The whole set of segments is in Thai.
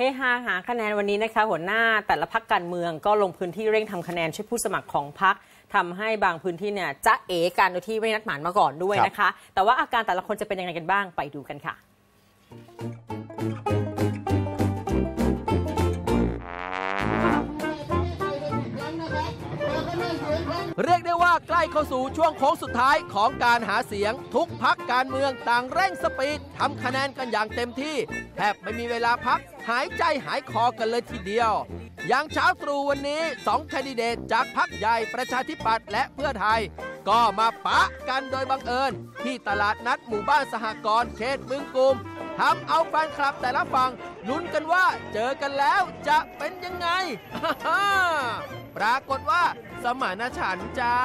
ฮฮาหาคะแนนวันนี้นะคะ หัวหน้าแต่ละพักการเมืองก็ลงพื้นที่เร่งทำคะแนนช่วยผู้สมัครของพักทำให้บางพื้นที่เนี่ยจะเอกันโดยที่ไม่นัดหมายมาก่อนด้วยนะคะ แต่ว่าอาการแต่ละคนจะเป็นยังไงกันบ้างไปดูกันค่ะ เรียกได้ว่าใกล้เข้าสู่ช่วงโค้งสุดท้ายของการหาเสียง ทุกพักการเมืองต่างเร่งสปีดทำคะแนนกันอย่างเต็มที่แทบไม่มีเวลาพัก หายใจหายคอกันเลยทีเดียว อย่างเช้าตรู่วันนี้สองแคนดิเดตจากพักใหญ่ประชาธิปัตย์และเพื่อไทย ก็มาปะกันโดยบังเอิญ ที่ตลาดนัดหมู่บ้านสหกรณ์เขตบึงกุม ทำเอาแฟนคลับแต่ละฝั่งลุ้นกันว่าเจอกันแล้วจะเป็นยังไง ปรากฏว่าสมานฉันท์จ้า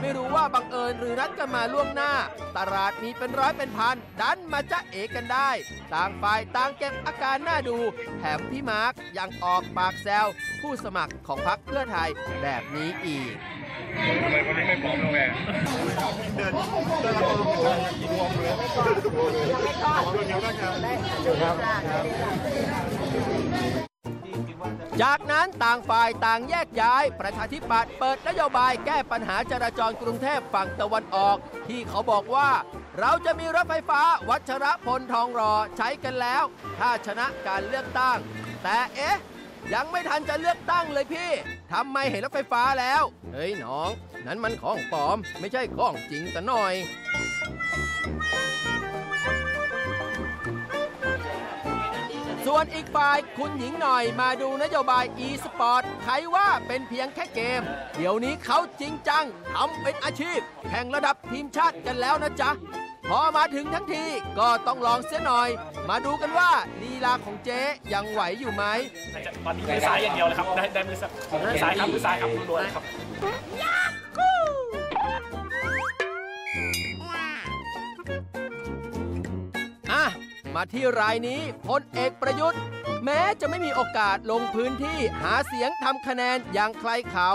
ไม่รู้ว่าบังเอิญหรือนัดกันมาล่วงหน้า ตลาดมีเป็นร้อยเป็นพัน ดันมาจะเอกันได้ ต่างฝ่ายต่างเก็บอาการน่าดู แถมพี่มาร์กยังออกปากแซวผู้สมัครของพรรคเพื่อไทยแบบนี้อีก ทำไมวันนี้ไม่พร้อมแล้วแม่ จากนั้นต่างฝ่ายต่างแยกย้าย ประชาธิปัตย์เปิดนโยบายแก้ปัญหาจราจรกรุงเทพฝั่งตะวันออก ที่เขาบอกว่า เราจะมีรถไฟฟ้าวัชรพลทองรอใช้กันแล้ว ถ้าชนะการเลือกตั้ง แต่เอ๊ะ ยังไม่ทันจะเลือกตั้งเลยพี่ทำไมเห็นรถไฟฟ้าแล้ว เฮ้ยน้อง นั้นมันของปลอม ไม่ใช่ของจริงแต่หน่อย ส่วนอีกฝ่ายคุณหญิงหน่อยมาดูนโยบาย e-sport ใครว่าเป็นเพียงแค่เกม เดี๋ยวนี้เขาจริงจังทำเป็นอาชีพ แข่งระดับทีมชาติกันแล้วนะจ๊ะ พอมาถึงทั้งทีก็ต้องลองเสียหน่อย มาดูกันว่าลีลาของเจ๊ยังไหวอยู่ไหมตอนนี้มือซ้ายอย่างเดียวเลยครับ ได้ได้มือซ้ายมือซ้ายครับมือซ้ายครับรัวๆเลยครับ มาที่รายนี้พลเอกประยุทธ์ แม้จะไม่มีโอกาสลงพื้นที่หาเสียงทำคะแนนอย่างใครเขา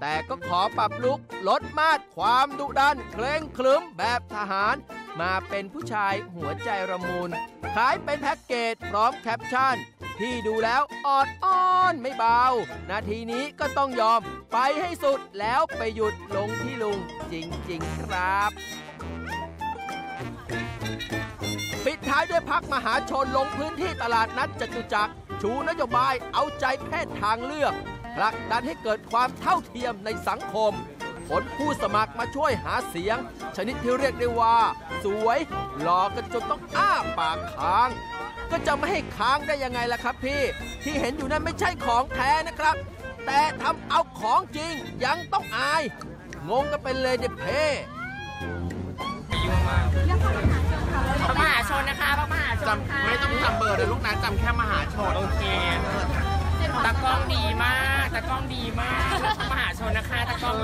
แต่ก็ขอปรับลุกลดมาดความดุดันเคร่งครึ้มแบบทหาร มาเป็นผู้ชายหัวใจระมุนขายเป็นแพ็กเกจพร้อมแคปชั่น ที่ดูแล้วออดอ้อนไม่เบา นาทีนี้ก็ต้องยอมไปให้สุดแล้วไปหยุดลงที่ลุงจริง ๆ ครับ ปิดท้ายด้วยพักมหาชนลงพื้นที่ตลาดนัดจตุจักร ชูนโยบายเอาใจเพศทางเลือกผลักดันให้เกิดความเท่าเทียมในสังคม ผลผู้สมัครมาช่วยหาเสียง ชนิดที่เรียกได้ว่า สวยหลอกกันจนต้องอ้าปากค้าง ก็จะไม่ให้ค้างได้ยังไงล่ะครับพี่ ที่เห็นอยู่นั้นไม่ใช่ของแท้นะครับ แต่ทำเอาของจริงยังต้องอาย งงกันไปเลยเด็เพ่ พระมหาชนนะคะพระมหาชนค่ะไม่ต้องจำเบอร์เลยลูกนะจำแค่มหาชนโอเคตากล้องดีมากตากล้องดีมากพระมหาชนนะคะตากล้อง